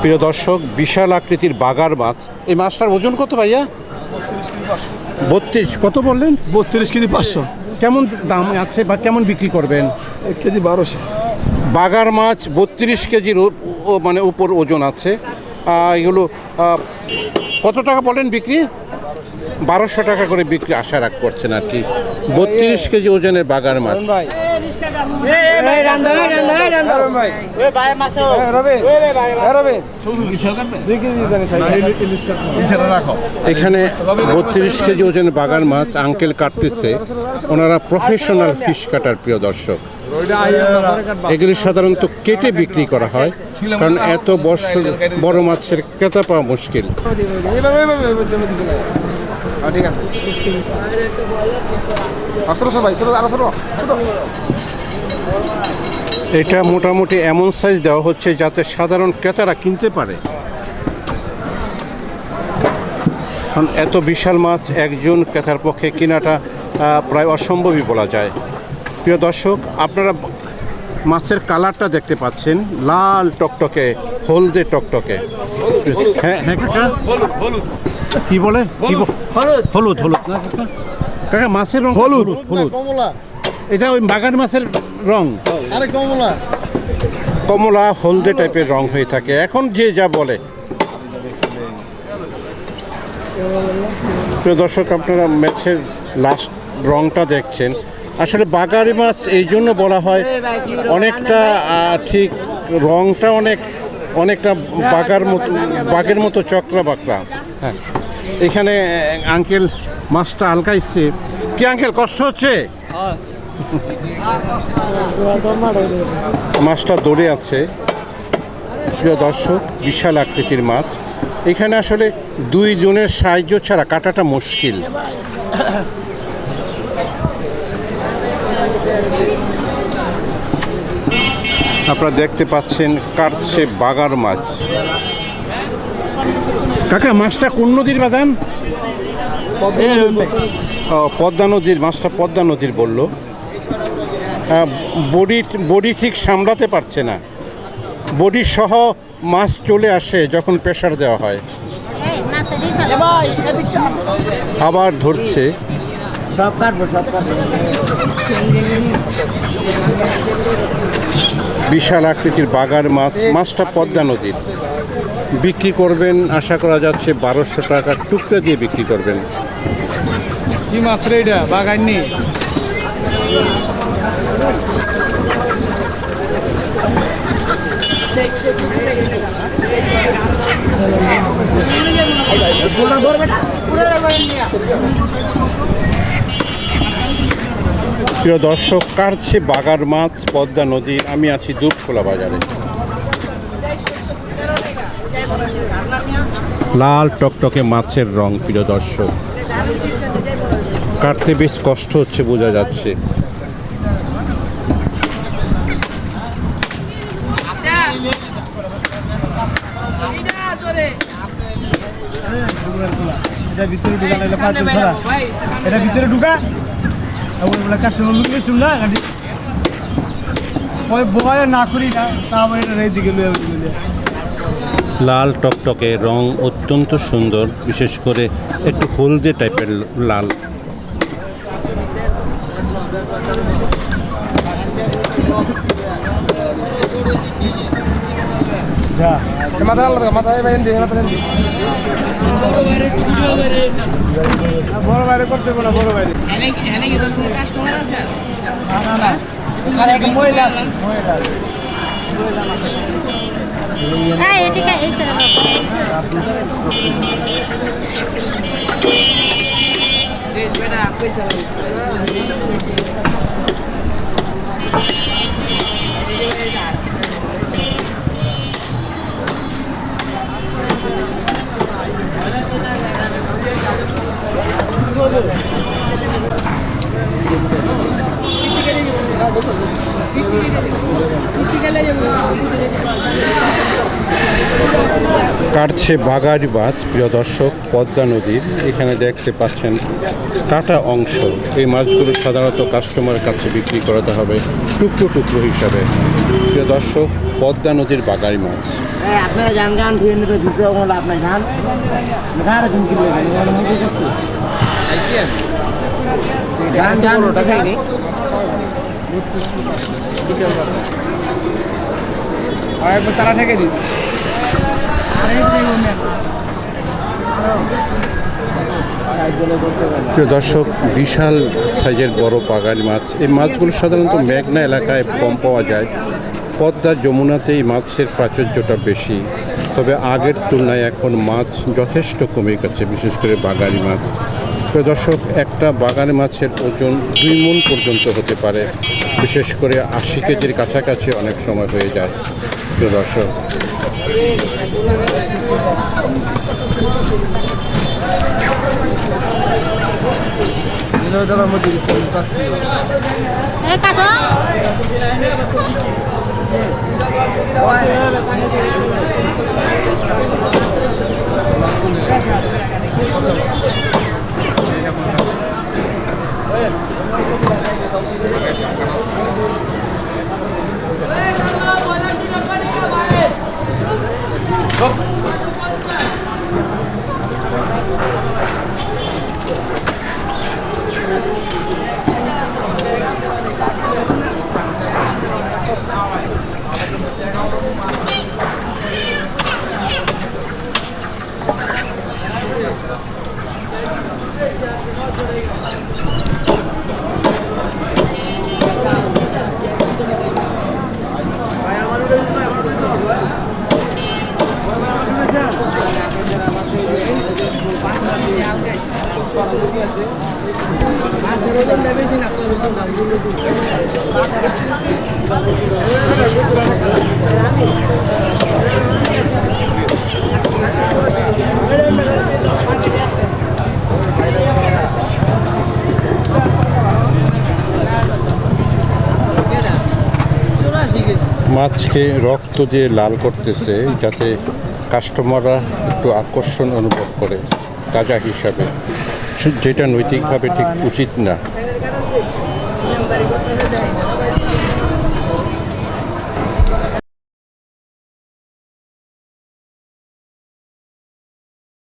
প্রিয় দর্শক বিশাল আকৃতির বাগার মাছ। এই মাছটার ওজন কত ভাইয়া? বত্রিশ কত বললেন? বত্রিশ কেজি পাঁচশো। কেমন দাম আছে বা কেমন বিক্রি করবেন? এক কেজি বারোশো। বাগার মাছ বত্রিশ কেজির ও- ও- মানে উপর ওজন আছে। এগুলো কত টাকা বলেন বিক্রি? বারোশো টাকা করে বিক্রি আশা রাখ করছেন আর কি। বত্রিশ কেজি ওজনের বাগার মাছ। এখানে বত্রিশ কেজি ওজনের বাগান মাছ আঙ্কেল কাটতেছে। ওনারা প্রফেশনাল ফিশ কাটার প্রিয় দর্শক। এগুলি সাধারণত কেটে বিক্রি করা হয় কারণ এত বছর বড় মাছের ক্রেতা পাওয়া মুশকিল। ঠিক আছে। এটা মোটামুটি এমন সাইজ দেওয়া হচ্ছে যাতে সাধারণ ক্রেতারা কিনতে পারে। কারণ এত বিশাল মাছ একজন ক্রেতার পক্ষে কেনাটা প্রায় অসম্ভবই বলা যায়। প্রিয় দর্শক আপনারা মাছের কালারটা দেখতে পাচ্ছেন লাল টকটকে হলদে টকটকে। হ্যাঁ হ্যাঁ কাকা। কি বলে? হলুদ। হলুদ না কাকা? কাকা মাছের রং হলুদ হলুদ। কমলা। এটা ওই বাগান মাছের রং। আরে কমলা। কমলা হলদে টাইপের রং হয়ে থাকে। এখন যে যা বলে। প্রিয় দর্শক আপনারা ম্যাচের লাস্ট রংটা দেখছেন। আসলে বাগারি মাছ এই জন্য বলা হয় অনেকটা ঠিক রংটা অনেক অনেকটা বাগার মতো বাঘের মতো চক্রা বাকরা। হ্যাঁ। এখানে আঙ্কেল মাছটা আলকাইছে কি আঙ্কেল কষ্ট হচ্ছে? মাছটা দৌড়ে আছে। প্রিয় দর্শক বিশাল আকৃতির মাছ। এখানে আসলে দুই জনের সাহায্য ছাড়া কাটাটা মুশকিল। আপনারা দেখতে পাচ্ছেন কাটছে বাগার মাছ। কাকা মাছটা কোন নদীর বাগান? পদ্মা নদীর মাছটা পদ্মা নদীর বলল। বডি বডি ঠিক সামলাতে পারছে না। বডি সহ মাছ চলে আসে যখন প্রেশার দেওয়া হয়। আবার ধরছে। সব কাটবো সব কাটবো। বিশাল আকৃতির বাগার মাছ। মাছটা পদ্মা নদীর। বিক্রি করবেন আশা করা যাচ্ছে বারোশো টাকা টুকরা দিয়ে বিক্রি করবেন। কি মাছ রে এটা? বাগান নি প্রিয় দর্শক কাটছে বাগার মাছ, পদ্মা নদীর আমি আছি দুপখোলা বাজারে। লাল টকটকে মাছের রং, প্রিয় দর্শক। কাটতে বেশ কষ্ট হচ্ছে, বোঝা যাচ্ছে। এটা ভিতরে ঢুকা লাগলে পাঁচ ছড়া। এটা ভিতরে ঢুকা। ওই কাস্টমার লুকিয়ে শুনলা গাড়ি ওই বয় না করি না তারপরে এটা লুয়ে লাল টকটকে রং অত্যন্ত সুন্দর বিশেষ করে একটু হলদে টাইপের লাল। যা। মাথা আলাদা মাথা বাইন দিয়ে মাথা বড় বাইরে করতে বলো বড় বাইরে না না আরে একটা মহিলা আছে, মহিলা আছে। হ্যাঁ এদিকে এই তো কাটছে বাগারি মাছ, প্রিয় দর্শক, পদ্মা নদীর এখানে দেখতে পাচ্ছেন কাটা অংশ। এই মাছগুলো সাধারণত কাস্টমারের কাছে বিক্রি করাতে হবে টুকরো টুকরো হিসাবে। প্রিয় দর্শক, পদ্মা নদীর বাগারি মাছ। আপনারা গান লাভ গান গান গান ঠেকে দিস প্রিয় দর্শক, বিশাল সাইজের বড় পাগালি মাছ। এই মাছগুলো সাধারণত মেঘনা এলাকায় কম পাওয়া যায়। পদ্মা যমুনাতে এই মাছের প্রাচুর্যটা বেশি। তবে আগের তুলনায় এখন মাছ যথেষ্ট কমে গেছে, বিশেষ করে বাগানি মাছ। প্রিয় দর্শক, একটা বাগানি মাছের ওজন দুই মন পর্যন্ত হতে পারে। বিশেষ করে আশি কেজির কাছাকাছি অনেক সময় হয়ে যায়। প্রিয় দর্শক এই কাটো মাছকে রক্ত দিয়ে লাল করতেছে যাতে কাস্টমাররা একটু আকর্ষণ অনুভব করে। তাজা হিসাবে। যেটা নৈতিকভাবে ঠিক উচিত না।